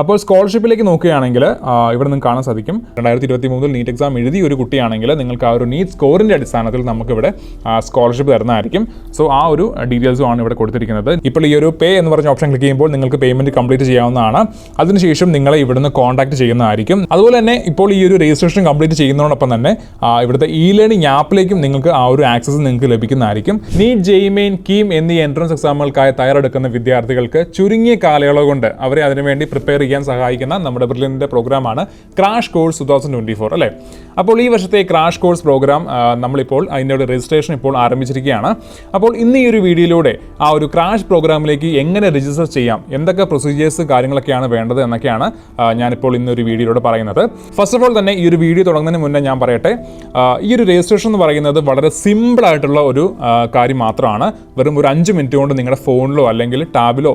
അപ്പോൾ സ്കോളർഷിപ്പിലേക്ക് നോക്കുകയാണെങ്കിൽ ഇവിടെ നിങ്ങൾക്ക് കാണാൻ സാധിക്കും. രണ്ടായിരത്തി ഇരുപത്തി മൂന്നിൽ നീറ്റ് എക്സാം എഴുതിയ ഒരു കുട്ടിയാണെങ്കിൽ നിങ്ങൾക്ക് ആ ഒരു നീറ്റ് സ്കോറിന്റെ അടിസ്ഥാനത്തിൽ നമുക്കിവിടെ സ്കോളർഷിപ്പ് തരുന്നതായിരിക്കും. സോ ആ ഒരു ഡീറ്റെയിൽസും ആണ് ഇവിടെ കൊടുത്തിരിക്കുന്നത്. ഇപ്പോൾ ഈ ഒരു പേ എന്ന് പറഞ്ഞ ഓപ്ഷൻ ക്ലിക്ക് ചെയ്യുമ്പോൾ നിങ്ങൾക്ക് പേയ്മെന്റ് കംപ്ലീറ്റ് ചെയ്യാവുന്നതാണ്. അതിനുശേഷം നിങ്ങളെ ഇവിടുന്ന് കോൺടാക്ട് ചെയ്യുന്നതായിരിക്കും. അതുപോലെ തന്നെ ഇപ്പോൾ ഈ ഒരു രജിസ്ട്രേഷൻ കംപ്ലീറ്റ് ചെയ്യുന്നതോടൊപ്പം തന്നെ ഇവിടുത്തെ ഇ ലേണിംഗ് ആപ്പിലേക്കും നിങ്ങൾക്ക് ആ ഒരു ആക്സസ് നിങ്ങൾക്ക് ലഭിക്കുന്നതായിരിക്കും. നീറ്റ് ജെയ്മെയിൻ കീം എന്നീ എൻട്രൻസ് എക്സാമുകൾക്കായി തയ്യാറെടുക്കുന്ന വിദ്യാർത്ഥികൾക്ക് ചുരുങ്ങിയ കാലയളവ് കൊണ്ട് അവരെ അതിനുവേണ്ടി പ്രിപ്പയർ ചെയ്യാൻ സഹായിക്കുന്ന നമ്മുടെ ബ്രില്യന്റെ പ്രോഗ്രാമാണ് crash course two thousand twenty four അല്ലേ? അപ്പോൾ ഈ വർഷത്തെ ക്രാഷ് കോഴ്സ് പ്രോഗ്രാം നമ്മളിപ്പോൾ അതിന്റെ ഒരു രജിസ്ട്രേഷൻ ഇപ്പോൾ ആരംഭിച്ചിരിക്കുകയാണ്. അപ്പോൾ ഇന്ന് ഈ ഒരു വീഡിയോയിലൂടെ ആ ഒരു ക്രാഷ് പ്രോഗ്രാമിലേക്ക് എങ്ങനെ രജിസ്റ്റർ ചെയ്യാം എന്തൊക്കെ പ്രൊസീജിയേഴ്സ് കാര്യങ്ങളൊക്കെയാണ് വേണ്ടത് എന്നൊക്കെയാണ് ഞാനിപ്പോൾ ഞാനിപ്പോൾ ഒരു വീഡിയോയിലൂടെ പറയുന്നത്. ഫസ്റ്റ് ഓഫ് ഓൾ തന്നെ ഈ ഒരു വീഡിയോ തുടങ്ങുന്നതിന് മുന്നേ ഞാൻ പറയട്ടെ ഈ ഒരു രജിസ്ട്രേഷൻ എന്ന് പറയുന്നത് വളരെ സിമ്പിൾ ആയിട്ടുള്ള ഒരു കാര്യം മാത്രമാണ്. വെറും ഒരു അഞ്ച് മിനിറ്റ് കൊണ്ട് നിങ്ങളുടെ ഫോണിലോ അല്ലെങ്കിൽ ടാബിലോ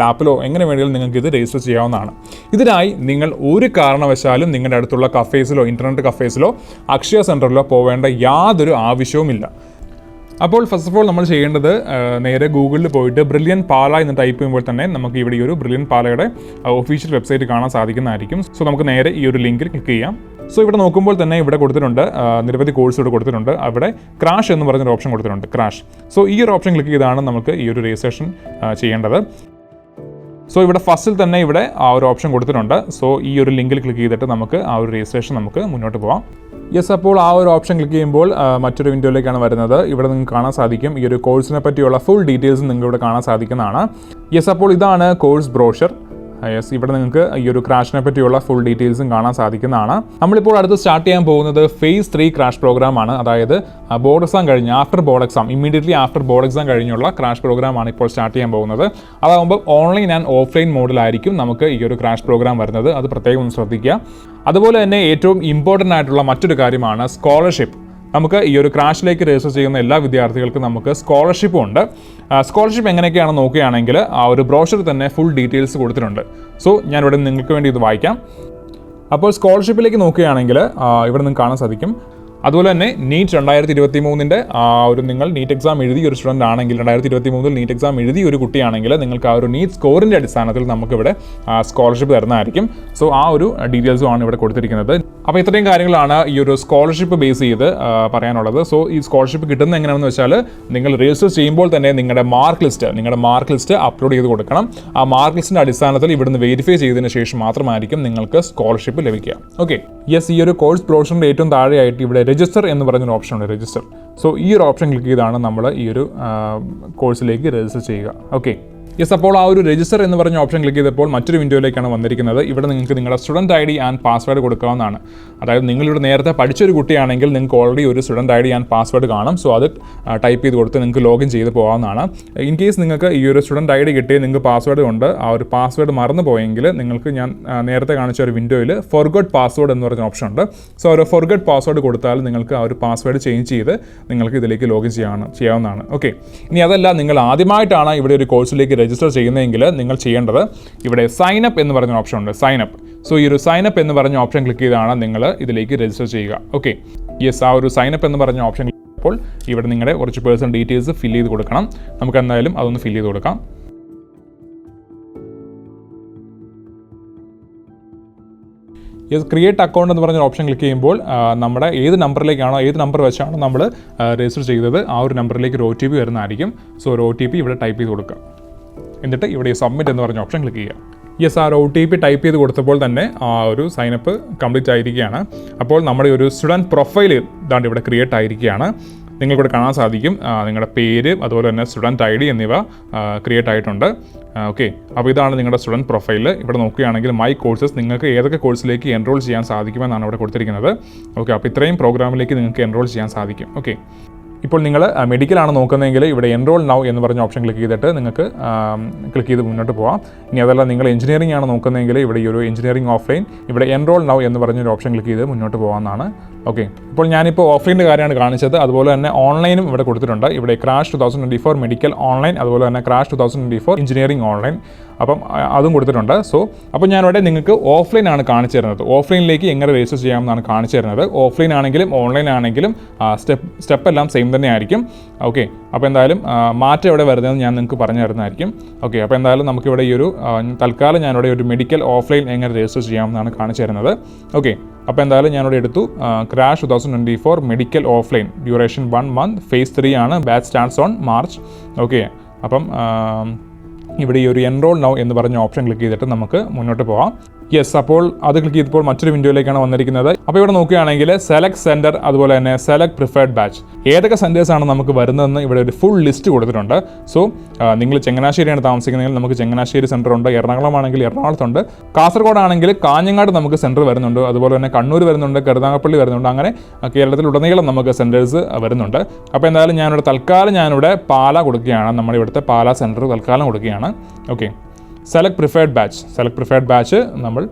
ലാപ്പിലോ എങ്ങനെ വേണമെങ്കിലും നിങ്ങൾക്ക് ഇത് രജിസ്റ്റർ ചെയ്യാവുന്നതാണ്. ഇതിനായി നിങ്ങൾ ഒരു കാരണവശാലും നിങ്ങളുടെ അടുത്തുള്ള കഫേസിലോ ഇന്റർനെറ്റ് കഫേസിലോ അക്ഷയ സെന്ററിലോ പോവേണ്ട യാതൊരു ആവശ്യവുമില്ല. അപ്പോൾ ഫസ്റ്റ് ഓഫ് ഓൾ നമ്മൾ ചെയ്യേണ്ടത് നേരെ ഗൂഗിളിൽ പോയിട്ട് ബ്രില്യൻ പാല എന്ന് ടൈപ്പ് ചെയ്യുമ്പോൾ തന്നെ നമുക്ക് ഇവിടെ ഈ ഒരു ബ്രില്യൻ പാലയുടെ ഒഫീഷ്യൽ വെബ്സൈറ്റ് കാണാൻ സാധിക്കുന്നതായിരിക്കും. സോ നമുക്ക് നേരെ ഈ ഒരു ലിങ്കിൽ ക്ലിക്ക് ചെയ്യാം. സോ ഇവിടെ നോക്കുമ്പോൾ തന്നെ ഇവിടെ കൊടുത്തിട്ടുണ്ട് നിരവധി കോഴ്സ് ഇവിടെ കൊടുത്തിട്ടുണ്ട്. അവിടെ ക്രാഷ് എന്ന് പറഞ്ഞൊരു ഓപ്ഷൻ കൊടുത്തിട്ടുണ്ട് ക്രാഷ് സോ ഈ ഒരു ഓപ്ഷൻ ക്ലിക്ക് ചെയ്താണ് നമുക്ക് ഈ ഒരു രജിസ്ട്രേഷൻ ചെയ്യേണ്ടത്. സോ ഇവിടെ ഫസ്റ്റിൽ തന്നെ ഇവിടെ ആ ഒരു ഓപ്ഷൻ കൊടുത്തിട്ടുണ്ട്. സോ ഈ ഒരു ലിങ്കിൽ ക്ലിക്ക് ചെയ്തിട്ട് നമുക്ക് ആ ഒരു രജിസ്ട്രേഷൻ നമുക്ക് മുന്നോട്ട് പോകാം യെസ് അപ്പോൾ ആ ഒരു ഓപ്ഷൻ ക്ലിക്ക് ചെയ്യുമ്പോൾ മറ്റൊരു വിൻഡോയിലേക്കാണ് വരുന്നത്. ഇവിടെ നിങ്ങൾക്ക് കാണാൻ സാധിക്കും. ഈ ഒരു കോഴ്സിനെ പറ്റിയുള്ള ഫുൾ ഡീറ്റെയിൽസ് നിങ്ങൾക്ക് ഇവിടെ കാണാൻ സാധിക്കുന്നതാണ്. യെസ് അപ്പോൾ ഇതാണ് കോഴ്സ് ബ്രോഷർ യെസ് ഇവിടെ നിങ്ങൾക്ക് ഈ ഒരു ക്രാഷിനെ പറ്റിയുള്ള ഫുൾ ഡീറ്റെയിൽസും കാണാൻ സാധിക്കുന്നതാണ്. നമ്മളിപ്പോൾ അടുത്ത് സ്റ്റാർട്ട് ചെയ്യാൻ പോകുന്നത് ഫേസ് ത്രീ ക്രാഷ് പ്രോഗ്രാം ആണ്. അതായത് ബോർഡ് എക്സാം കഴിഞ്ഞ് after board exam immediately after board exam കഴിഞ്ഞുള്ള ക്രാഷ് പ്രോഗ്രാം ആണ് ഇപ്പോൾ സ്റ്റാർട്ട് ചെയ്യാൻ പോകുന്നത്. അതാകുമ്പോൾ ഓൺലൈൻ ആൻഡ് ഓഫ്ലൈൻ മോഡിലായിരിക്കും നമുക്ക് ഈ ഒരു ക്രാഷ് പ്രോഗ്രാം വരുന്നത്. അത് പ്രത്യേകം ഒന്ന് ശ്രദ്ധിക്കുക. അതുപോലെ തന്നെ ഏറ്റവും ഇമ്പോർട്ടന്റ് ആയിട്ടുള്ള മറ്റൊരു കാര്യമാണ് സ്കോളർഷിപ്പ് നമുക്ക് ഈ ഒരു ക്രാഷിലേക്ക് രജിസ്റ്റർ ചെയ്യുന്ന എല്ലാ വിദ്യാർത്ഥികൾക്കും നമുക്ക് സ്കോളർഷിപ്പും ഉണ്ട്. സ്കോളർഷിപ്പ് എങ്ങനെയൊക്കെയാണ് നോക്കുകയാണെങ്കിൽ ആ ഒരു ബ്രോഷർ തന്നെ ഫുൾ ഡീറ്റെയിൽസ് കൊടുത്തിട്ടുണ്ട്. സോ ഞാനിവിടെ നിങ്ങൾക്ക് വേണ്ടി ഇത് വായിക്കാം. അപ്പോൾ സ്കോളർഷിപ്പിലേക്ക് നോക്കുകയാണെങ്കിൽ ഇവിടെ നിങ്ങൾക്ക് കാണാൻ സാധിക്കും. അതുപോലെ തന്നെ നീറ്റ് രണ്ടായിരത്തി ഇരുപത്തി മൂന്നിന്റെ ആ ഒരു നിങ്ങൾ നീറ്റ് എക്സാം എഴുതിയ ഒരു സ്റ്റുഡന്റ് ആണെങ്കിൽ രണ്ടായിരത്തി ഇരുപത്തി മൂന്നിൽ നീറ്റ് എക്സാം എഴുതിയ ഒരു കുട്ടിയാണെങ്കിൽ നിങ്ങൾക്ക് ആ ഒരു നീറ്റ് സ്കോറിന്റെ അടിസ്ഥാനത്തിൽ നമുക്കിവിടെ സ്കോളർഷിപ്പ് തരുന്നതായിരിക്കും. സോ ആ ഒരു ഡീറ്റെയിൽസും ആണ് ഇവിടെ കൊടുത്തിരിക്കുന്നത്. അപ്പോൾ ഇത്രയും കാര്യങ്ങളാണ് ഈ ഒരു സ്കോളർഷിപ്പ് ബേസ് ചെയ്ത് പറയാനുള്ളത്. സോ ഈ സ്കോളർഷിപ്പ് കിട്ടുന്നത് എങ്ങനെയാണെന്ന് വെച്ചാൽ നിങ്ങൾ രജിസ്റ്റർ ചെയ്യുമ്പോൾ തന്നെ നിങ്ങളുടെ മാർക്ക് ലിസ്റ്റ് നിങ്ങളുടെ മാർക്ക് ലിസ്റ്റ് അപ്ലോഡ് ചെയ്ത് കൊടുക്കണം. ആ മാർക്ക് ലിസ്റ്റിന്റെ അടിസ്ഥാനത്തിൽ ഇവിടുന്ന് വെരിഫൈ ചെയ്തതിന് ശേഷം മാത്രമായിരിക്കും നിങ്ങൾക്ക് സ്കോളർഷിപ്പ് ലഭിക്കുക. ഓക്കെ. യെസ് ഈ ഒരു കോഴ്സ് പ്രൊഫഷന്റെ ഏറ്റവും താഴെയായിട്ട് ഇവിടെ രജിസ്റ്റർ എന്ന് പറയുന്നൊരു ഓപ്ഷൻ ഉണ്ട് രജിസ്റ്റർ സോ ഈ ഒരു ഓപ്ഷൻ ക്ലിക്ക് ചെയ്താണ് നമ്മൾ ഈ ഒരു കോഴ്സിലേക്ക് രജിസ്റ്റർ ചെയ്യുക. ഓക്കെ യെസ് അപ്പോൾ ആ ഒരു രജിസ്റ്റർ എന്ന് പറഞ്ഞ ഓപ്ഷൻ ക്ലിക്ക് ചെയ്തപ്പോൾ മറ്റൊരു വിൻഡോയിലേക്കാണ് വന്നിരിക്കുന്നത്. ഇവിടെ നിങ്ങൾക്ക് നിങ്ങളുടെ student I D and password കൊടുക്കാവുന്നതാണ്. അതായത് നിങ്ങളിവിടെ നേരത്തെ പഠിച്ചൊരു കുട്ടിയാണെങ്കിൽ നിങ്ങൾക്ക് ഓൾറെഡി ഒരു student I D and password കാണും. സോ അത് ടൈപ്പ് ചെയ്ത് കൊടുത്ത് നിങ്ങൾക്ക് ലോഗിൻ ചെയ്ത് പോകാവുന്നതാണ്. ഇൻ കേസ് നിങ്ങൾക്ക് ഈ ഒരു സ്റ്റുഡന്റ് ഐ ഡി കിട്ടി നിങ്ങൾക്ക് പാസ്വേഡ് ഉണ്ട് ആ ഒരു പാസ്വേഡ് മറന്നു പോയെങ്കിൽ നിങ്ങൾക്ക് ഞാൻ നേരത്തെ കാണിച്ച ഒരു വിൻഡോയിൽ ഫോർഗോട്ട് പാസ്വേഡ് എന്ന് പറഞ്ഞ ഓപ്ഷൻ ഉണ്ട്. സോ ഒരു ഫോർഗോട്ട് പാസ്വേഡ് കൊടുത്താൽ നിങ്ങൾക്ക് ആ ഒരു പാസ്വേഡ് ചേഞ്ച് ചെയ്ത് നിങ്ങൾക്ക് ഇതിലേക്ക് ലോഗിൻ ചെയ്യാവുന്ന ചെയ്യാവുന്നതാണ്. ഓക്കെ ഇനി അതല്ല നിങ്ങൾ ആദ്യമായിട്ടാണ് ഇവിടെ ഒരു കോഴ്സിലേക്ക് രജിസ്റ്റർ ചെയ്യുന്നതെങ്കിൽ നിങ്ങൾ ചെയ്യേണ്ടത് ഇവിടെ സൈൻ അപ്പ് എന്ന് പറഞ്ഞ ഓപ്ഷൻ ഉണ്ട്. സൈൻ അപ്പ് സോ ഈ ഒരു സൈൻ അപ്പ് എന്ന് പറഞ്ഞ ഓപ്ഷൻ ക്ലിക്ക് ചെയ്താണ് നിങ്ങൾ ഇതിലേക്ക് രജിസ്റ്റർ ചെയ്യുക. ഓക്കെ യെസ് ആ ഒരു സൈൻ അപ്പ് എന്ന് പറഞ്ഞ ഓപ്ഷൻ അപ്പോൾ ഇവിടെ നിങ്ങളുടെ കുറച്ച് പേഴ്സണൽ ഡീറ്റെയിൽസ് ഫില്ല് ചെയ്ത് കൊടുക്കണം. നമുക്ക് എന്തായാലും അതൊന്ന് ഫില്ല് ചെയ്ത് കൊടുക്കാം. യെസ് ക്രിയേറ്റ് അക്കൗണ്ട് എന്ന് പറഞ്ഞ ഓപ്ഷൻ ക്ലിക്ക് ചെയ്യുമ്പോൾ നമ്മുടെ ഏത് നമ്പറിലേക്കാണോ ഏത് നമ്പർ വെച്ചാണോ നമ്മൾ രജിസ്റ്റർ ചെയ്തത് ആ ഒരു നമ്പറിലേക്ക് ഒരു ഒ ടി പി വരുന്നതായിരിക്കും. സോ ഒരു ഒ ടി പി ഇവിടെ ടൈപ്പ് ചെയ്ത് കൊടുക്കുക. എന്നിട്ട് ഇവിടെ സബ്മിറ്റ് എന്ന് പറഞ്ഞ ഓപ്ഷൻ ക്ലിക്ക് ചെയ്യുക. യെസ് ആ ഒരു ഒ ടി പി ടൈപ്പ് ചെയ്ത് കൊടുത്തപ്പോൾ തന്നെ ആ ഒരു സൈനപ്പ് കംപ്ലീറ്റ് ആയിരിക്കുകയാണ്. അപ്പോൾ നമ്മുടെ ഒരു സ്റ്റുഡന്റ് പ്രൊഫൈൽ ഇതാണ്ട് ഇവിടെ ക്രിയേറ്റ് ആയിരിക്കുകയാണ്. നിങ്ങൾക്കിവിടെ കാണാൻ സാധിക്കും നിങ്ങളുടെ പേര് അതുപോലെ തന്നെ സ്റ്റുഡന്റ് ഐ ഡി എന്നിവ ക്രിയേറ്റ് ആയിട്ടുണ്ട്. ഓക്കെ അപ്പോൾ ഇതാണ് നിങ്ങളുടെ സ്റ്റുഡന്റ് പ്രൊഫൈൽ ഇവിടെ നോക്കുകയാണെങ്കിൽ മൈ കോഴ്സസ് നിങ്ങൾക്ക് ഏതൊക്കെ കോഴ്സിലേക്ക് എൻറോൾ ചെയ്യാൻ സാധിക്കുമെന്നാണ് ഇവിടെ കൊടുത്തിരിക്കുന്നത്. ഓക്കെ അപ്പോൾ ഇത്രയും പ്രോഗ്രാമിലേക്ക് നിങ്ങൾക്ക് എൻറോൾ ചെയ്യാൻ സാധിക്കും. ഓക്കെ ഇപ്പോൾ നിങ്ങൾ മെഡിക്കലാണ് നോക്കുന്നതെങ്കിൽ ഇവിടെ എൻറോൾ നൗ എന്ന് പറഞ്ഞ ഓപ്ഷൻ ക്ലിക്ക് ചെയ്തിട്ട് നിങ്ങൾക്ക് ക്ലിക്ക് ചെയ്ത് മുന്നോട്ട് പോകാം ഇനി അതല്ല നിങ്ങൾ എഞ്ചിനീയറിംഗ് ആണ് നോക്കുന്നതെങ്കിൽ ഇവിടെ ഈ ഒരു എഞ്ചിനീയറിംഗ് ഓഫ്ലൈൻ ഇവിടെ എൻറോൾ നൗ എന്ന് പറഞ്ഞൊരു ഓപ്ഷൻ ക്ലിക്ക് ചെയ്ത് മുന്നോട്ട് പോകാമെന്നാണ് ഓക്കെ ഇപ്പോൾ ഞാനിപ്പോൾ ഓഫ്ലൈന്റെ കാര്യമാണ് കാണിച്ചത്. അതുപോലെ തന്നെ ഓൺലൈനും ഇവിടെ കൊടുത്തിട്ടുണ്ട്. ഇവിടെ crash two thousand twenty four medical online അതുപോലെ തന്നെ crash two thousand twenty four engineering online അപ്പം അതും കൊടുത്തിട്ടുണ്ട്. സോ അപ്പോൾ ഞാനിവിടെ നിങ്ങൾക്ക് ഓഫ്ലൈൻ ആണ് കാണിച്ചു തരുന്നത്. ഓഫ്ലൈനിലേക്ക് എങ്ങനെ രജിസ്റ്റർ ചെയ്യാമെന്നാണ് കാണിച്ചു തരുന്നത്. ഓഫ്ലൈൻ ആണെങ്കിലും ഓൺലൈൻ ആണെങ്കിലും സ്റ്റെപ്പ് സ്റ്റെപ്പ് എല്ലാം സെയിം തന്നെ ആയിരിക്കും. ഓക്കെ അപ്പോൾ എന്തായാലും മാറ്റം എവിടെ വരുന്നതെന്ന് ഞാൻ നിങ്ങൾക്ക് പറഞ്ഞു തരുന്നതായിരിക്കും. ഓക്കെ അപ്പോൾ എന്തായാലും നമുക്കിവിടെ ഈ ഒരു തൽക്കാലം ഞാനിവിടെ ഒരു മെഡിക്കൽ ഓഫ്ലൈൻ എങ്ങനെ രജിസ്റ്റർ ചെയ്യാമെന്നാണ് കാണിച്ചു തരുന്നത്. ഓക്കെ അപ്പോൾ എന്തായാലും ഞാനിവിടെ എടുത്തു. Crash two thousand twenty four medical offline duration one month phase three ആണ്. Batch starts on March okay അപ്പം ഇവിടെ ഈ ഒരു എൻറോൾ നൗ എന്ന് പറഞ്ഞ ഓപ്ഷൻ ക്ലിക്ക് ചെയ്തിട്ട് നമുക്ക് മുന്നോട്ട് പോകാം യെസ് അപ്പോൾ അത് ക്ലിക്ക് ചെയ്തപ്പോൾ മറ്റൊരു വിൻഡോയിലേക്കാണ് വന്നിരിക്കുന്നത്. അപ്പോൾ ഇവിടെ നോക്കുകയാണെങ്കിൽ സെലക്ട് സെന്റർ അതുപോലെ തന്നെ സെലക്ട് പ്രിഫേർഡ് ബാച്ച് ഏതൊക്കെ സെന്റേഴ്സാണ് നമുക്ക് വരുന്നതെന്ന് ഇവിടെ ഒരു ഫുൾ ലിസ്റ്റ് കൊടുത്തിട്ടുണ്ട്. സോ നിങ്ങൾ ചങ്ങനാശ്ശേരിയാണ് താമസിക്കുന്നതെങ്കിൽ നമുക്ക് ചങ്ങനാശ്ശേരി സെന്റർ ഉണ്ട്. എറണാകുളം ആണെങ്കിൽ എറണാകുളത്തുണ്ട്. കാസർഗോഡ് ആണെങ്കിൽ കാഞ്ഞങ്ങാട് നമുക്ക് സെന്റർ വരുന്നുണ്ട്. അതുപോലെ തന്നെ കണ്ണൂർ വരുന്നുണ്ട് കരുനാഗപ്പള്ളി വരുന്നുണ്ട്. അങ്ങനെ കേരളത്തിലുടനീളം നമുക്ക് സെന്റേഴ്സ് വരുന്നുണ്ട്. അപ്പോൾ എന്തായാലും ഞാനിവിടെ തൽക്കാലം ഞാനിവിടെ പാല കൊടുക്കുകയാണ്. നമ്മുടെ ഇവിടുത്തെ പാല സെന്റർ തൽക്കാലം കൊടുക്കുകയാണ്. Okay select preferred batch select preferred batch നമ്മൾ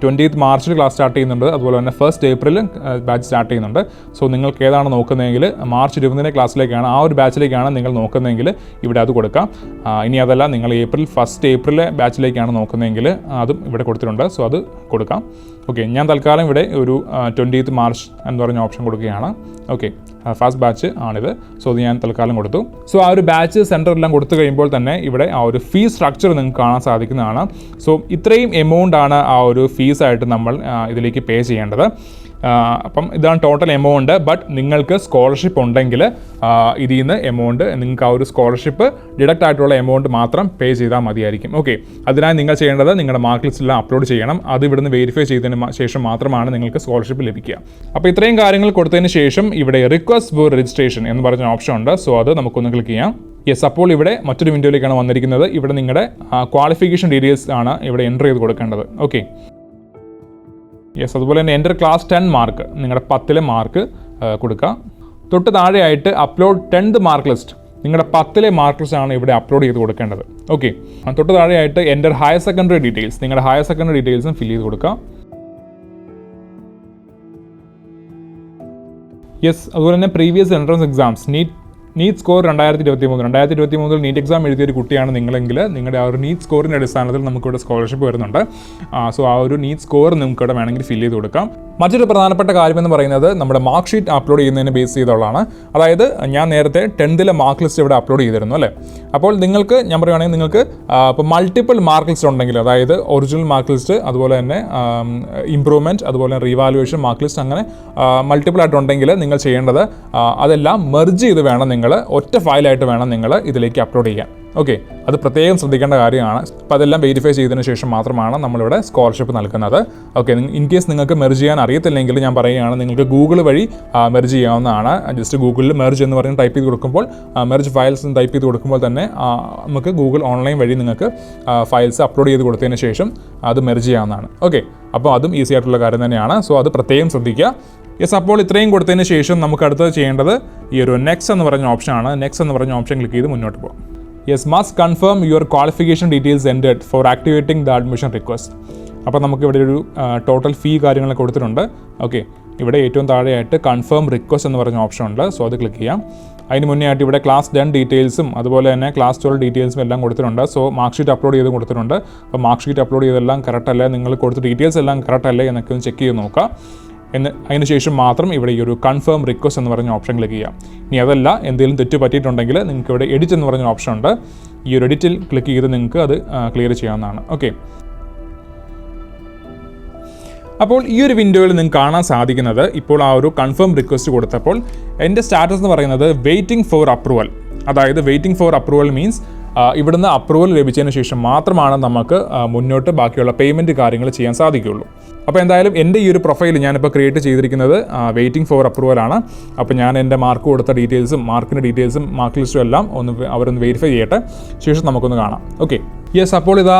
ട്വന്റീത്ത് മാർച്ചിൽ ക്ലാസ് സ്റ്റാർട്ട് ചെയ്യുന്നുണ്ട്. അതുപോലെ തന്നെ ഫസ്റ്റ് ഏപ്രിലും ബാച്ച് സ്റ്റാർട്ട് ചെയ്യുന്നുണ്ട്. സോ നിങ്ങൾക്ക് ഏതാണ് നോക്കുന്നതെങ്കിൽ മാർച്ച് ഇരുപതിന്റെ ക്ലാസ്സിലേക്കാണ് ആ ഒരു ബാച്ചിലേക്കാണ് നിങ്ങൾ നോക്കുന്നതെങ്കിൽ ഇവിടെ അത് കൊടുക്കാം. ഇനി അതല്ല നിങ്ങൾ ഏപ്രിൽ ഫസ്റ്റ് ഏപ്രിലെ ബാച്ചിലേക്കാണ് നോക്കുന്നതെങ്കിൽ അതും ഇവിടെ കൊടുത്തിട്ടുണ്ട്. സോ അത് കൊടുക്കാം. ഓക്കെ ഞാൻ തൽക്കാലം ഇവിടെ ഒരു ട്വന്റീത്ത് മാർച്ച് എന്ന് പറഞ്ഞ ഓപ്ഷൻ കൊടുക്കുകയാണ്. ഓക്കെ ഫസ്റ്റ് ബാച്ച് ആണിത്. സോ അത് ഞാൻ തൽക്കാലം കൊടുത്തു. സോ ആ ഒരു ബാച്ച് സെന്റർ എല്ലാം കൊടുത്തു കഴിയുമ്പോൾ തന്നെ ഇവിടെ ആ ഒരു ഫീ സ്ട്രക്ചർ നിങ്ങൾക്ക് കാണാൻ സാധിക്കുന്നതാണ്. സോ ഇത്രയും എമൗണ്ട് ആണ് ആ ഒരു ഫീസായിട്ട് നമ്മൾ ഇതിലേക്ക് പേ ചെയ്യേണ്ടത്. അപ്പം ഇതാണ് ടോട്ടൽ എമൗണ്ട് ബട്ട് നിങ്ങൾക്ക് സ്കോളർഷിപ്പ് ഉണ്ടെങ്കിൽ ഇതിൽ നിന്ന് എമൗണ്ട് നിങ്ങൾക്ക് ആ ഒരു സ്കോളർഷിപ്പ് ഡിഡക്റ്റ് ആയിട്ടുള്ള എമൗണ്ട് മാത്രം പേ ചെയ്താൽ മതിയായിരിക്കും. ഓക്കെ അതിനായി നിങ്ങൾ ചെയ്യേണ്ടത് നിങ്ങളുടെ മാർക്ക് ലിസ്റ്റിലെല്ലാം അപ്ലോഡ് ചെയ്യണം. അത് ഇവിടുന്ന് വെരിഫൈ ചെയ്തതിന് ശേഷം മാത്രമാണ് നിങ്ങൾക്ക് സ്കോളർഷിപ്പ് ലഭിക്കുക. അപ്പോൾ ഇത്രയും കാര്യങ്ങൾ കൊടുത്തതിന് ശേഷം ഇവിടെ റിക്വസ്റ്റ് ഫോർ രജിസ്ട്രേഷൻ എന്ന് പറഞ്ഞ ഓപ്ഷൻ ഉണ്ട്. സോ അത് നമുക്കൊന്ന് ക്ലിക്ക് ചെയ്യാം. യെസ് അപ്പോൾ ഇവിടെ മറ്റൊരു വിൻഡോയിലേക്കാണ് വന്നിരിക്കുന്നത്. ഇവിടെ നിങ്ങളുടെ ക്വാളിഫിക്കേഷൻ ഡീറ്റെയിൽസ് ആണ് ഇവിടെ എന്റർ ചെയ്ത് കൊടുക്കേണ്ടത്. ഓക്കെ യെസ് അതുപോലെ തന്നെ എന്റർ ക്ലാസ് ടെൻ മാർക്ക് നിങ്ങളുടെ പത്തിലെ മാർക്ക് കൊടുക്കുക തൊട്ട് താഴെയായിട്ട് അപ്ലോഡ് ടെൻത്ത് മാർക്ക് ലിസ്റ്റ് നിങ്ങളുടെ പത്തിലെ മാർക്ക് ലിസ്റ്റ് ആണ് ഇവിടെ അപ്ലോഡ് ചെയ്ത് കൊടുക്കേണ്ടത്. ഓക്കെ തൊട്ട് താഴെയായിട്ട് എന്റെ ഹയർ സെക്കൻഡറി ഡീറ്റെയിൽസ് നിങ്ങളുടെ ഹയർ സെക്കൻഡറി ഡീറ്റെയിൽസും ഫിൽ ചെയ്ത് കൊടുക്കുക യെസ് അതുപോലെ തന്നെ previous entrance exams NEET NEET score രണ്ടായിരത്തി ഇരുപത്തി മൂന്ന് രണ്ടായിരത്തി ഇരുപത്തി മൂന്നിൽ നീറ്റ് എക്സാം എഴുതിയ ഒരു കുട്ടിയാണ് നിങ്ങളെങ്കിൽ നിങ്ങളുടെ ആ ഒരു നീറ്റ് സ്കോറിന്റെ അടിസ്ഥാനത്തിൽ നമുക്കിവിടെ സ്കോളർഷിപ്പ് വരുന്നുണ്ട്. സോ ആ ഒരു നീറ്റ് സ്കോർ നമുക്കിവിടെ വേണമെങ്കിൽ ഫില്ല് ചെയ്ത് കൊടുക്കാം. മറ്റൊരു പ്രധാനപ്പെട്ട കാര്യമെന്ന് പറയുന്നത് നമ്മുടെ മാർക്ക് ഷീറ്റ് അപ്ലോഡ് ചെയ്യുന്നതിനെ ബേസ് ചെയ്തുള്ളതാണ്. അതായത് ഞാൻ നേരത്തെ ടെൻത്തിലെ മാർക്ക് ലിസ്റ്റ് ഇവിടെ അപ്ലോഡ് ചെയ്തിരുന്നു അല്ലേ? അപ്പോൾ നിങ്ങൾക്ക് ഞാൻ പറയുകയാണെങ്കിൽ നിങ്ങൾക്ക് ഇപ്പോൾ മൾട്ടിപ്പിൾ മാർക്ക് ലിസ്റ്റ് ഉണ്ടെങ്കിൽ അതായത് ഒറിജിനൽ മാർക്ക് ലിസ്റ്റ് അതുപോലെ തന്നെ ഇമ്പ്രൂവ്മെന്റ് അതുപോലെ തന്നെ റീവാലുവേഷൻ മാർക്ക് ലിസ്റ്റ് അങ്ങനെ മൾട്ടിപ്പിൾ ആയിട്ടുണ്ടെങ്കിൽ നിങ്ങൾ ചെയ്യേണ്ടത് അതെല്ലാം മെർജ് ചെയ്ത് വേണം നിങ്ങൾ ഒറ്റ ഫയലായിട്ട് വേണം നിങ്ങൾ ഇതിലേക്ക് അപ്ലോഡ് ചെയ്യാൻ. ഓക്കെ അത് പ്രത്യേകം ശ്രദ്ധിക്കേണ്ട കാര്യമാണ്. അപ്പോൾ അതെല്ലാം വെരിഫൈ ചെയ്തതിന് ശേഷം മാത്രമാണ് നമ്മളിവിടെ സ്കോളർഷിപ്പ് നൽകുന്നത്. ഓക്കെ ഇൻ കേസ് നിങ്ങൾക്ക് മെർജ് ചെയ്യാൻ അറിയത്തില്ലെങ്കിൽ ഞാൻ പറയുകയാണ് നിങ്ങൾക്ക് ഗൂഗിൾ വഴി മെർജ് ചെയ്യാവുന്നതാണ്. ജസ്റ്റ് ഗൂഗിളിൽ മെർജ് എന്ന് പറഞ്ഞ് ടൈപ്പ് ചെയ്ത് കൊടുക്കുമ്പോൾ മെർജ് ഫയൽസ് ടൈപ്പ് ചെയ്ത് കൊടുക്കുമ്പോൾ തന്നെ നമുക്ക് ഗൂഗിൾ ഓൺലൈൻ വഴി നിങ്ങൾക്ക് ഫയൽസ് അപ്ലോഡ് ചെയ്ത് കൊടുത്തതിന് ശേഷം അത് മെർജ് ചെയ്യാവുന്നതാണ്. ഓക്കെ അപ്പോൾ അതും ഈസി ആയിട്ടുള്ള കാര്യം തന്നെയാണ്. സോ അത് പ്രത്യേകം ശ്രദ്ധിക്കുക. യെസ് അപ്പോൾ ഇത്രയും കൊടുത്തതിന് ശേഷം നമുക്ക് അടുത്തത് ചെയ്യേണ്ടത് ഈ ഒരു നെക്സ്റ്റ് എന്ന് പറഞ്ഞ ഓപ്ഷനാണ് നെക്സ്റ്റ് എന്ന് പറഞ്ഞ ഓപ്ഷൻ ക്ലിക്ക് ചെയ്ത് മുന്നോട്ട് പോകാം yes must confirm your qualification details ended for activating the admission request അപ്പോൾ നമുക്ക് ഇവിടെ ഒരു ടോട്ടൽ ഫീ കാര്യങ്ങളൊക്കെ കൊടുത്തിട്ടുണ്ട്. ഓക്കെ ഇവിടെ ഏറ്റവും താഴെയായിട്ട് കൺഫേം റിക്വസ്റ്റ് എന്ന് പറഞ്ഞ ഓപ്ഷൻ ഉണ്ട്. സോ അത് ക്ലിക്ക് ചെയ്യാം. അതിന് മുന്നേ ആയിട്ട് ഇവിടെ ക്ലാസ് ടെൻ ഡീറ്റെയിൽസും അതുപോലെ തന്നെ ക്ലാസ് ട്വൽവ് ഡീറ്റെയിൽസും എല്ലാം കൊടുത്തിട്ടുണ്ട്. സോ മാർക്ക് ഷീറ്റ് അപ്ലോഡ് ചെയ്ത് കൊടുത്തിട്ടുണ്ട്. അപ്പോൾ മാർക്ക് ഷീറ്റ് അപ്ലോഡ് ചെയ്തെല്ലാം കറക്റ്റ് അല്ലേ? നിങ്ങൾ കൊടുത്ത ഡീറ്റെയിൽസ് എല്ലാം കറക്റ്റ് അല്ലേ എന്നൊക്കെ ഒന്ന് ചെക്ക് ചെയ്ത് നോക്കുക എന്ന് അതിന് ശേഷം മാത്രം ഇവിടെ ഈ ഒരു കൺഫേം റിക്വസ്റ്റ് എന്ന് പറഞ്ഞ ഓപ്ഷൻ ക്ലിക്ക് ചെയ്യാം. ഇനി അതല്ല എന്തെങ്കിലും തെറ്റ് പറ്റിയിട്ടുണ്ടെങ്കിൽ നിങ്ങൾക്ക് ഇവിടെ എഡിറ്റ് എന്ന് പറഞ്ഞ ഓപ്ഷൻ ഉണ്ട്. ഈ ഒരു എഡിറ്റിൽ ക്ലിക്ക് ചെയ്ത് നിങ്ങൾക്ക് അത് ക്ലിയർ ചെയ്യാവുന്നതാണ്. ഓക്കെ അപ്പോൾ ഈ ഒരു വിൻഡോയിൽ നിങ്ങൾക്ക് കാണാൻ സാധിക്കുന്നത് ഇപ്പോൾ ആ ഒരു കൺഫേം റിക്വസ്റ്റ് കൊടുത്തപ്പോൾ എന്റെ സ്റ്റാറ്റസ് എന്ന് പറയുന്നത് വെയിറ്റിംഗ് ഫോർ അപ്രൂവൽ അതായത് വെയിറ്റിംഗ് ഫോർ അപ്രൂവൽ മീൻസ് ഇവിടുന്ന് അപ്രൂവൽ ലഭിച്ചതിന് ശേഷം മാത്രമാണ് നമുക്ക് മുന്നോട്ട് ബാക്കിയുള്ള പേയ്മെന്റ് കാര്യങ്ങൾ ചെയ്യാൻ സാധിക്കുകയുള്ളൂ. അപ്പോൾ എന്തായാലും എന്റെ ഈ ഒരു പ്രൊഫൈൽ ഞാനിപ്പോൾ ക്രിയേറ്റ് ചെയ്തിരിക്കുന്നത് വെയിറ്റിംഗ് ഫോർ അപ്രൂവൽ ആണ്. അപ്പോൾ ഞാൻ എന്റെ മാർക്ക് കൊടുത്ത ഡീറ്റെയിൽസും മാർക്കിന്റെ ഡീറ്റെയിൽസും മാർക്ക് ലിസ്റ്റും എല്ലാം ഒന്ന് അവരൊന്ന് വെരിഫൈ ചെയ്യട്ടെ. ശേഷം നമുക്കൊന്ന് കാണാം. ഓക്കെ യെസ് അപ്പോൾ ഇതാ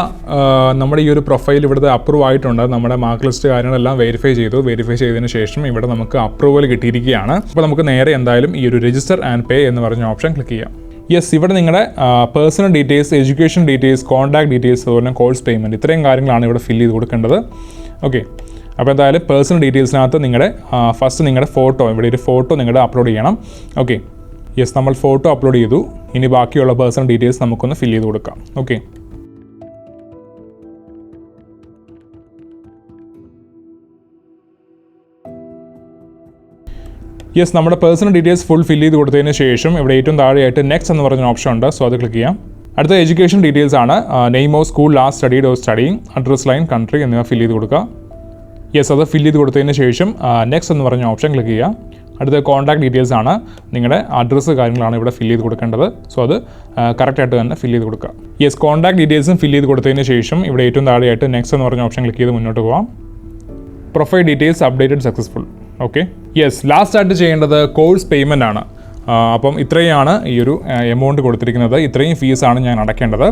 നമ്മുടെ ഈ ഒരു പ്രൊഫൈൽ ഇവിടുത്തെ അപ്രൂവ് ആയിട്ടുണ്ട്. നമ്മുടെ മാർക്ക് ലിസ്റ്റ് കാര്യങ്ങളെല്ലാം വെരിഫൈ ചെയ്തു. വെരിഫൈ ചെയ്തതിന് ശേഷം ഇവിടെ നമുക്ക് അപ്രൂവൽ കിട്ടിയിരിക്കുകയാണ്. അപ്പോൾ നമുക്ക് നേരെ എന്തായാലും ഈ ഒരു രജിസ്റ്റർ ആൻഡ് പേ എന്ന് പറഞ്ഞ ഓപ്ഷൻ ക്ലിക്ക് ചെയ്യാം. യെസ് ഇവിടെ നിങ്ങളുടെ personal details education details contact details അതുപോലെ കോഴ്സ് പേയ്മെന്റ് ഇത്രയും കാര്യങ്ങളാണ് ഇവിടെ ഫില്ല് ചെയ്ത് കൊടുക്കേണ്ടത്. ഓക്കെ അപ്പോൾ എന്തായാലും പേഴ്സണൽ ഡീറ്റെയിൽസിനകത്ത് നിങ്ങളുടെ ഫസ്റ്റ് നിങ്ങളുടെ ഫോട്ടോ ഇവിടെ ഒരു ഫോട്ടോ നിങ്ങളുടെ അപ്ലോഡ് ചെയ്യണം. ഓക്കെ യെസ് നമ്മൾ ഫോട്ടോ അപ്ലോഡ് ചെയ്തു. ഇനി ബാക്കിയുള്ള പേഴ്സണൽ ഡീറ്റെയിൽസ് നമുക്കൊന്ന് ഫില്ല് ചെയ്ത് കൊടുക്കാം. ഓക്കെ യെസ് നമ്മുടെ പേഴ്സണൽ ഡീറ്റെയിൽസ് ഫുൾ ഫില്ല് ചെയ്ത് കൊടുത്തതിന് ശേഷം ഇവിടെ ഏറ്റവും താഴെയായിട്ട് നെക്സ്റ്റ് എന്ന് പറഞ്ഞ ഓപ്ഷൻ ഉണ്ട്. സോ അത് ക്ലിക്ക് ചെയ്യാം. അടുത്ത എഡ്യൂക്കേഷൻ ഡീറ്റെയിൽസ് ആണ്. Name of school last study of studying address line country എന്നിവ ഫില്ല് ചെയ്ത് കൊടുക്കുക. യെസ് അത് ഫില്ല് ചെയ്ത് കൊടുത്തതിന് ശേഷം നെക്സ്റ്റ് എന്ന് പറഞ്ഞ ഓപ്ഷൻ ക്ലിക്ക് ചെയ്യുക. അടുത്ത കോൺടാക്ട് ഡീറ്റെയിൽസ് ആണ്. നിങ്ങളുടെ അഡ്രസ്സ് കാര്യങ്ങളാണ് ഇവിടെ ഫില്ല് ചെയ്ത് കൊടുക്കേണ്ടത്. സോ അത് കറക്റ്റായിട്ട് തന്നെ ഫില്ല് ചെയ്ത് കൊടുക്കുക. യെസ് കോൺടാക്ട് ഡീറ്റെയിൽസും ഫില്ല് ചെയ്ത് കൊടുത്തതിന് ശേഷം ഇവിടെ ഏറ്റവും താഴെയായിട്ട് നെക്സ്റ്റ് എന്ന് പറഞ്ഞ ഓപ്ഷൻ ക്ലിക്ക് ചെയ്ത് മുന്നോട്ട് പോകാം profile details updated successful okay yes last ആയിട്ട് ചെയ്യേണ്ടത് കോഴ്സ് പേയ്മെന്റ് ആണ്. അപ്പം ഇത്രയാണ് ഈ ഒരു എമൗണ്ട് കൊടുത്തിരിക്കുന്നത്. ഇത്രയും ഫീസാണ് ഞാൻ അടയ്ക്കേണ്ടത്.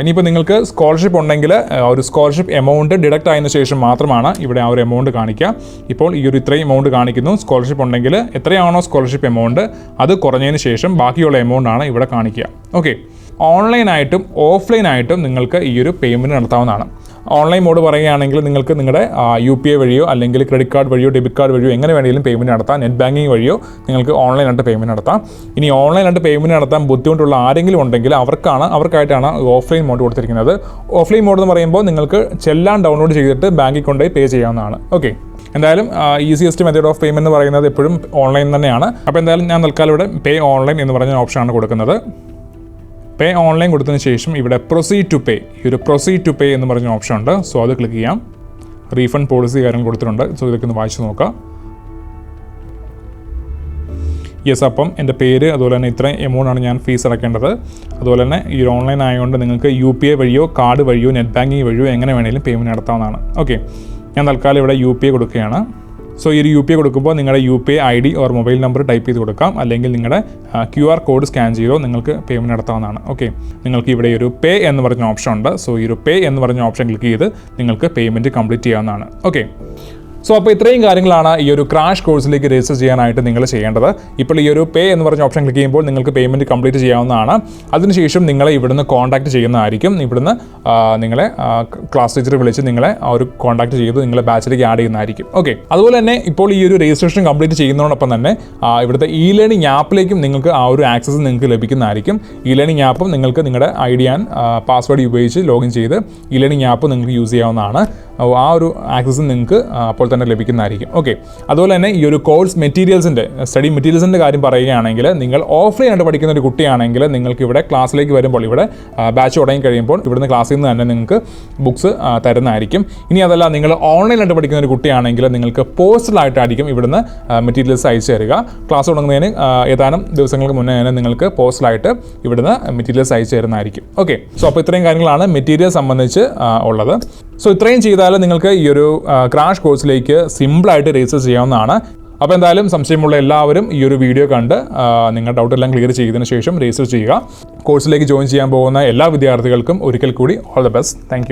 ഇനിയിപ്പോൾ നിങ്ങൾക്ക് സ്കോളർഷിപ്പ് ഉണ്ടെങ്കിൽ ഒരു സ്കോളർഷിപ്പ് എമൗണ്ട് ഡിഡക്റ്റ് ആയതിനു ശേഷം മാത്രമാണ് ഇവിടെ ആ ഒരു എമൗണ്ട് കാണിക്കുക. ഇപ്പോൾ ഈ ഒരു ഇത്രയും എമൗണ്ട് കാണിക്കുന്നു. സ്കോളർഷിപ്പ് ഉണ്ടെങ്കിൽ എത്രയാണോ സ്കോളർഷിപ്പ് എമൗണ്ട് അത് കുറഞ്ഞതിന് ശേഷം ബാക്കിയുള്ള എമൗണ്ട് ആണ് ഇവിടെ കാണിക്കുക. ഓക്കെ ഓൺലൈനായിട്ടും ഓഫ്ലൈനായിട്ടും നിങ്ങൾക്ക് ഈ ഒരു പേയ്മെന്റ് നടത്താവുന്നതാണ്. ഓൺലൈൻ മോഡ് പറയുകയാണെങ്കിൽ നിങ്ങൾക്ക് നിങ്ങളുടെ യു പി ഐ വഴിയോ അല്ലെങ്കിൽ ക്രെഡിറ്റ് കാർഡ് വഴിയോ ഡെബിറ്റ് കാർഡ് വഴിയോ എങ്ങനെ വേണമെങ്കിലും പേയ്മെന്റ് നടത്താം. നെറ്റ് ബാങ്കിങ് വഴിയോ നിങ്ങൾക്ക് ഓൺലൈനായിട്ട് പേയ്മെന്റ് നടത്താം. ഇനി ഓൺലൈനായിട്ട് പേയ്മെന്റ് നടത്താൻ ബുദ്ധിമുട്ടുള്ള ആരെങ്കിലും ഉണ്ടെങ്കിൽ അവർക്കാണ് അവർക്കായിട്ടാണ് ഓഫ്ലൈൻ മോഡ് കൊടുത്തിരിക്കുന്നത്. ഓഫ്ലൈൻ മോഡ് എന്ന് പറയുമ്പോൾ നിങ്ങൾക്ക് ചെല്ലാൻ ഡൗൺലോഡ് ചെയ്തിട്ട് ബാങ്കിൽ കൊണ്ടുപോയി പേ ചെയ്യാവുന്നതാണ്. ഓക്കെ എന്തായാലും ഈസിയസ്റ്റ് മെത്തേഡ് ഓഫ് പേയ്മെന്റ് എന്ന് പറയുന്നത് എപ്പോഴും ഓൺലൈൻ തന്നെയാണ്. അപ്പോൾ എന്തായാലും ഞാൻ തൽക്കാലം ഇവിടെ പേ ഓൺലൈൻ എന്ന് പറഞ്ഞ ഓപ്ഷനാണ് കൊടുക്കുന്നത്. പേ ഓൺലൈൻ കൊടുത്തതിന് ശേഷം ഇവിടെ പ്രൊസീഡ് ടു പേ ഈ ഒരു പ്രൊസീഡ് ടു പേ എന്ന് പറഞ്ഞ ഓപ്ഷൻ ഉണ്ട്. സോ അത് ക്ലിക്ക് ചെയ്യാം. റീഫണ്ട് പോളിസി കാര്യങ്ങൾ കൊടുത്തിട്ടുണ്ട്. സോ ഇതൊക്കെ ഒന്ന് വായിച്ച് നോക്കാം. യെസ് അപ്പം എന്റെ പേര് അതുപോലെ തന്നെ ഇത്രയും എമൗണ്ട് ആണ് ഞാൻ ഫീസ് അടയ്ക്കേണ്ടത് അതുപോലെ തന്നെ ഈ ഓൺലൈൻ ആയതുകൊണ്ട് നിങ്ങൾക്ക് യു പി ഐ വഴിയോ കാർഡ് വഴിയോ നെറ്റ് ബാങ്കിങ് വഴിയോ എങ്ങനെ വേണമെങ്കിലും പേയ്മെന്റ് നടത്താവുന്നതാണ്. ഓക്കെ ഞാൻ തൽക്കാലം ഇവിടെ യു പി ഐ കൊടുക്കുകയാണ്. സോ ഈ ഒരു യു പി ഐ കൊടുക്കുമ്പോൾ നിങ്ങളുടെ U P I I D or mobile number type ചെയ്ത് കൊടുക്കാം. അല്ലെങ്കിൽ നിങ്ങളുടെ ക്യു ആർ കോഡ് സ്കാൻ ചെയ്തോ നിങ്ങൾക്ക് പേയ്മെന്റ് നടത്താവുന്നതാണ്. ഓക്കെ നിങ്ങൾക്ക് ഇവിടെ ഒരു പേ എന്ന് പറഞ്ഞ ഓപ്ഷൻ ഉണ്ട്. സോ ഈ ഒരു പേ എന്ന് പറഞ്ഞ ഓപ്ഷൻ ക്ലിക്ക് ചെയ്ത് നിങ്ങൾക്ക് പേയ്മെന്റ് കംപ്ലീറ്റ് ചെയ്യാവുന്നതാണ്. ഓക്കെ സോ അപ്പോൾ ഇത്രയും കാര്യങ്ങളാണ് ഈ ഒരു ക്രാഷ് കോഴ്സിലേക്ക് രജിസ്റ്റർ ചെയ്യാനായിട്ട് നിങ്ങൾ ചെയ്യേണ്ടത്. ഇപ്പോൾ ഈ ഒരു പേ എന്ന് പറഞ്ഞ ഓപ്ഷൻ ക്ലിക്ക് ചെയ്യുമ്പോൾ നിങ്ങൾക്ക് പേയ്മെന്റ് കംപ്ലീറ്റ് ചെയ്യാവുന്നതാണ്. അതിനുശേഷം നിങ്ങളെ ഇവിടുന്ന് കോൺടാക്ട് ചെയ്യുന്നതായിരിക്കും. ഇവിടുന്ന് നിങ്ങളെ ക്ലാസ് ടീച്ചർ വിളിച്ച് നിങ്ങളെ ഒരു കോൺടാക്ട് ചെയ്ത് നിങ്ങളെ ബാച്ചിലേക്ക് ആഡ് ചെയ്യുന്നതായിരിക്കും. ഓക്കെ അതുപോലെ തന്നെ ഇപ്പോൾ ഈ ഒരു രജിസ്ട്രേഷൻ കംപ്ലീറ്റ് ചെയ്യുന്നതോടൊപ്പം തന്നെ ഇവിടുത്തെ ഇ ലേണിംഗ് ആപ്പിലേക്കും നിങ്ങൾക്ക് ആ ഒരു ആക്സസ് നിങ്ങൾക്ക് ലഭിക്കുന്നതായിരിക്കും. ഇ ലേണിംഗ് ആപ്പും നിങ്ങൾക്ക് നിങ്ങളുടെ ഐ ഡി ആൻഡ് പാസ്വേഡ് ഉപയോഗിച്ച് ലോഗിൻ ചെയ്ത് ഇ ലേണിംഗ് ആപ്പ് നിങ്ങൾക്ക് യൂസ് ചെയ്യാവുന്നതാണ്. ആ ഒരു ആക്സസ് നിങ്ങൾക്ക് അപ്പോൾ തന്നെ ലഭിക്കുന്നതായിരിക്കും. ഓക്കെ അതുപോലെ തന്നെ ഈ ഒരു കോഴ്സ് മെറ്റീരിയൽസിന്റെ സ്റ്റഡി മെറ്റീരിയൽസിന്റെ കാര്യം പറയുകയാണെങ്കിൽ നിങ്ങൾ ഓഫ്ലൈൻ ആയിട്ട് പഠിക്കുന്ന ഒരു കുട്ടിയാണെങ്കിൽ നിങ്ങൾക്ക് ഇവിടെ ക്ലാസ്സിലേക്ക് വരുമ്പോൾ ഇവിടെ ബാച്ച് തുടങ്ങി കഴിയുമ്പോൾ ഇവിടുന്ന് ക്ലാസ്സിൽ നിന്ന് തന്നെ നിങ്ങൾക്ക് ബുക്സ് തരുന്നതായിരിക്കും. ഇനി അതല്ല നിങ്ങൾ ഓൺലൈനായിട്ട് പഠിക്കുന്ന ഒരു കുട്ടിയാണെങ്കിൽ നിങ്ങൾക്ക് പോസ്റ്റലായിട്ടായിരിക്കും ഇവിടുന്ന് മെറ്റീരിയൽസ് അയച്ചു തരിക. ക്ലാസ് തുടങ്ങുന്നതിന് ഏതാനും ദിവസങ്ങൾക്ക് മുന്നേ തന്നെ നിങ്ങൾക്ക് പോസ്റ്റലായിട്ട് ഇവിടുന്ന് മെറ്റീരിയൽസ് അയച്ചു തരുന്നതായിരിക്കും. ഓക്കെ സോ അപ്പോൾ ഇത്രയും കാര്യങ്ങളാണ് മെറ്റീരിയൽ സംബന്ധിച്ച് ഉള്ളത്. സോ ഇത്രയും ചെയ്താൽ നിങ്ങൾക്ക് ഈ ഒരു ക്രാഷ് കോഴ്സിലേക്ക് സിമ്പിളായിട്ട് രജിസ്റ്റർ ചെയ്യാവുന്നതാണ്. അപ്പോൾ എന്തായാലും സംശയമുള്ള എല്ലാവരും ഈ ഒരു വീഡിയോ കണ്ട് നിങ്ങൾ ഡൗട്ട് എല്ലാം ക്ലിയർ ചെയ്തതിന് ശേഷം രജിസ്റ്റർ ചെയ്യുക. കോഴ്സിലേക്ക് ജോയിൻ ചെയ്യാൻ പോകുന്ന എല്ലാ വിദ്യാർത്ഥികൾക്കും ഒരിക്കൽ കൂടി ഓൾ ദ ബെസ്റ്റ് താങ്ക്